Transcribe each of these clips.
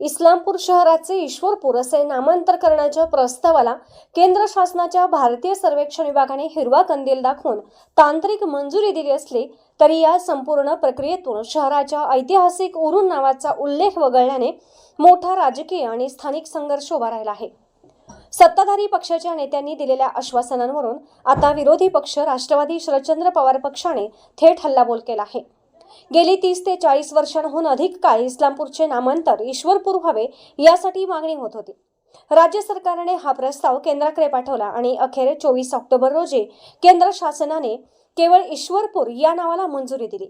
इस्लामपूर शहराचे ईश्वरपूर असे नामांतर करण्याच्या प्रस्तावाला केंद्र शासनाच्या भारतीय सर्वेक्षण विभागाने हिरवा कंदील दाखवून तांत्रिक मंजुरी दिली असली तरी या संपूर्ण प्रक्रियेतून शहराच्या ऐतिहासिक उरून नावाचा उल्लेख वगळल्याने मोठा राजकीय आणि स्थानिक संघर्ष उभा राहिला आहे. सत्ताधारी पक्षाच्या नेत्यांनी दिलेल्या आश्वासनांवरून आता विरोधी पक्ष राष्ट्रवादी शरदचंद्र पवार पक्षाने थेट हल्लाबोल केला आहे. गेली तीस ते चाळीस वर्षांहून अधिक काळ इस्लामपूरचे नामांतर ईश्वरपूर व्हावे यासाठी मागणी होत होती. राज्य सरकारने हा प्रस्ताव केंद्राकडे पाठवला आणि अखेर चोवीस ऑक्टोबर रोजी केंद्र शासनाने केवळ ईश्वरपूर या नावाला मंजुरी दिली.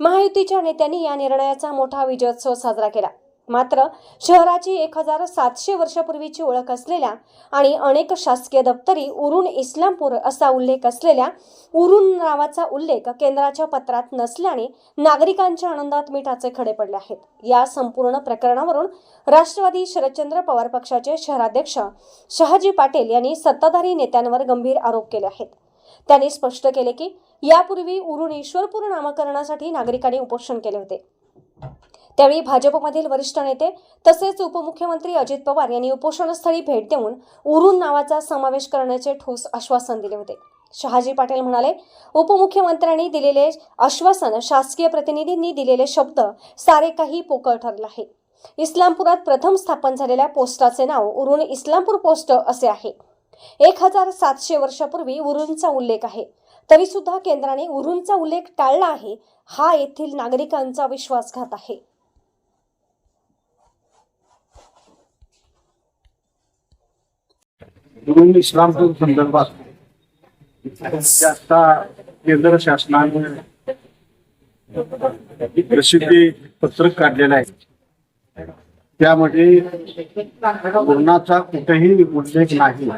महायुतीच्या नेत्यांनी या निर्णयाचा मोठा विजयोत्सव साजरा केला. मात्र शहराची एक हजार सातशे वर्षापूर्वीची ओळख असलेल्या आणि अनेक शासकीय दप्तरी उरुण इस्लामपूर असा उल्लेख असलेल्या उरुण नावाचा उल्लेख केंद्राच्या पत्रात नसल्याने नागरिकांच्या आनंदात मिठाचे खडे पडले आहेत. या संपूर्ण प्रकरणावरून राष्ट्रवादी शरदचंद्र पवार पक्षाचे शहराध्यक्ष शहाजी पाटील यांनी सत्ताधारी नेत्यांवर गंभीर आरोप केले आहेत. त्यांनी स्पष्ट केले की यापूर्वी उरुण ईश्वरपूर नामकरणासाठी नागरिकांनी उपोषण केले होते. त्यावेळी भाजपमधील वरिष्ठ नेते तसेच उपमुख्यमंत्री अजित पवार यांनी उपोषणस्थळी भेट देऊन उरून नावाचा समावेश करण्याचे ठोस आश्वासन दिले होते. शहाजी पाटील म्हणाले उपमुख्यमंत्र्यांनी दिलेले आश्वासन शासकीय प्रतिनिधींनी दिलेले शब्द सारे काही पोकळ ठरले आहे इस्लामपुरात प्रथम स्थापन झालेल्या पोस्टाचे नाव उरून इस्लामपूर पोस्ट असे आहे. एक हजार सातशे वर्षापूर्वी उरूनचा उल्लेख आहे. तरी सुद्धा केंद्राने उरूंचा उल्लेख टाळला आहे. हा येथील नागरिकांचा विश्वासघात आहे. म्हणून इस्लामपूर संदर्भात आता केंद्र शासनाने प्रसिद्धी पत्रक काढलेलं आहे. त्यामध्ये कोरोनाचा कुठेही उल्लेख नाही.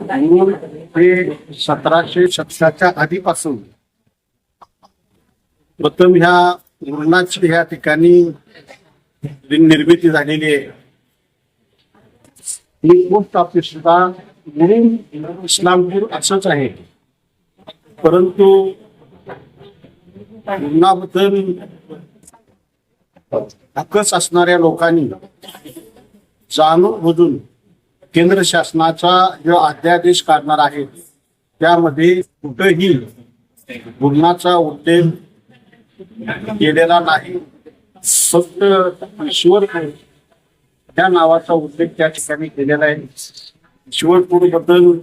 म्हणून ते सतराशे शतकाच्या आधीपासून प्रथम ह्या धोरणाची ह्या ठिकाणी निर्मिती झालेली आहे. ही पोस्ट ऑफिस सुद्धा म्हणून इस्लामपूर असंच आहे. परंतु लग्नाबद्दल हक्कच असणाऱ्या लोकांनी जाणून बुजून केंद्र शासनाचा जो अध्यादेश काढणार आहे त्यामध्ये कुठंही गुन्हाचा उद्देश केलेला नाही. फक्त ईश्वरपूर त्या नावाचा उल्लेख त्या ठिकाणी केलेला आहे. शिवपूरबद्दल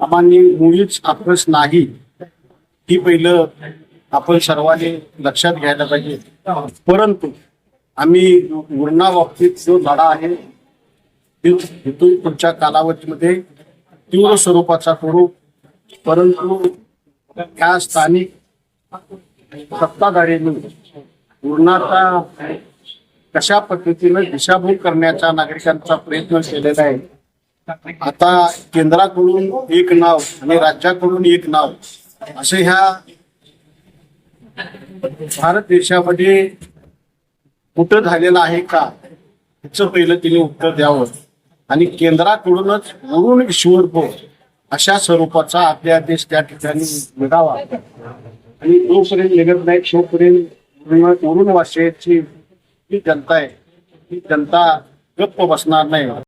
आम्हाला मुळीच आपलंच नाही. ही पहिलं आपण सर्वांनी लक्षात घ्यायला पाहिजे. परंतु आम्ही गुरणा बाबतीत जो लढा आहे तो- पुढच्या कालावधीमध्ये तीव्र स्वरूपाचा करू. परंतु त्या स्थानिक सत्ताधाऱ्यांनी उरणाचा कशा पद्धतीनं दिशाभूल करण्याचा नागरिकांचा प्रयत्न केलेला आहे. आता केंद्राकडून एक नाव आणि राज्याकडून एक नाव असे ह्या भारत देशामध्ये कुठं झालेलं आहे का ह्याचं पहिलं तिने उत्तर द्यावं. आणि केंद्राकडूनच वरून ईश्वरपूर अशा स्वरूपाचा अध्यादेश त्या ठिकाणी मिळावा आणि जोपर्यंत निघत नाही तोपर्यंत वरून वासियाची जी जनता आहे. ही जनता गप्प बसणार नाही.